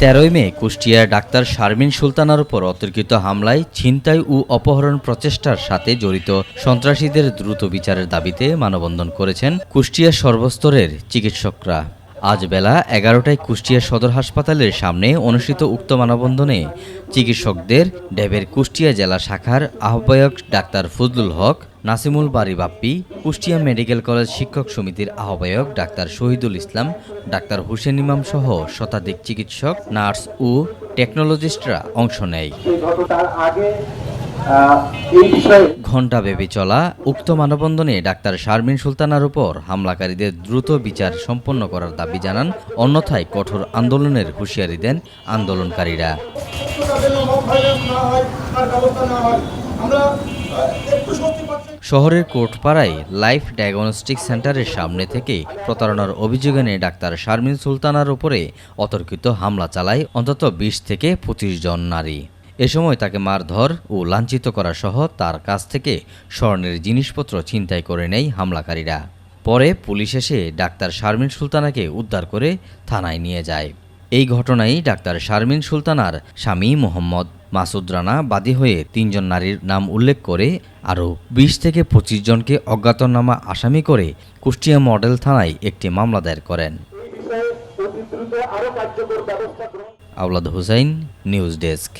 তেরোই মে কুষ্টিয়ার ডাক্তার শারমিন সুলতানার উপর অতর্কিত হামলায় ছিনতাই ও অপহরণ প্রচেষ্টার সাথে জড়িত সন্ত্রাসীদের দ্রুত বিচারের দাবিতে মানববন্ধন করেছেন কুষ্টিয়া সর্বস্তরের চিকিৎসকরা। আজ বেলা এগারোটায় কুষ্টিয়া সদর হাসপাতালের সামনে অনুষ্ঠিত উক্ত মানববন্ধনে চিকিৎসকদের ড্যাবের কুষ্টিয়া জেলা শাখার আহ্বায়ক ডাক্তার ফজলুল হক নাসিমুল বাড়ি বাপ্পি, কুষ্টিয়া মেডিকেল কলেজ শিক্ষক সমিতির আহ্বায়ক ডাক্তার শহীদুল ইসলাম, ডাক্তার হুসেন ইমাম সহ শতাধিক চিকিৎসক, নার্স ও টেকনোলজিস্টরা অংশ নেয়। ঘণ্টাব্যাপী চলা, উক্ত মানববন্ধনে ডাক্তার শারমিন সুলতানার উপর হামলাকারীদের দ্রুত বিচার সম্পন্ন করার দাবি জানান, অন্যথায় কঠোর আন্দোলনের হুঁশিয়ারি দেন আন্দোলনকারীরা। আমরা একটু শহরের কোর্টপাড়ায় লাইফ ডায়াগনস্টিক সেন্টারের সামনে থেকে প্রতারণার অভিযোগ এনে ডাক্তার শারমিন সুলতানার উপরে অতর্কিত হামলা চালায় অন্তত বিশ থেকে পঁচিশ জন নারী। এ সময় তাকে মারধর ও লাঞ্ছিত করা সহ তার কাছ থেকে স্বর্ণের জিনিসপত্র ছিনতাই করে নেয় হামলাকারীরা। পরে পুলিশ এসে ডাক্তার শারমিন সুলতানাকে উদ্ধার করে থানায় নিয়ে যায়। এই ঘটনায় ডাক্তার শারমিন সুলতানার স্বামী মোহাম্মদ মাসুদ রানা বাদী হয়ে তিনজন নারীর নাম উল্লেখ করে আরও বিশ থেকে পঁচিশ জনকে অজ্ঞাতনামা আসামি করে কুষ্টিয়া মডেল থানায় একটি মামলা দায়ের করেন। Awlad Hussain, news desk.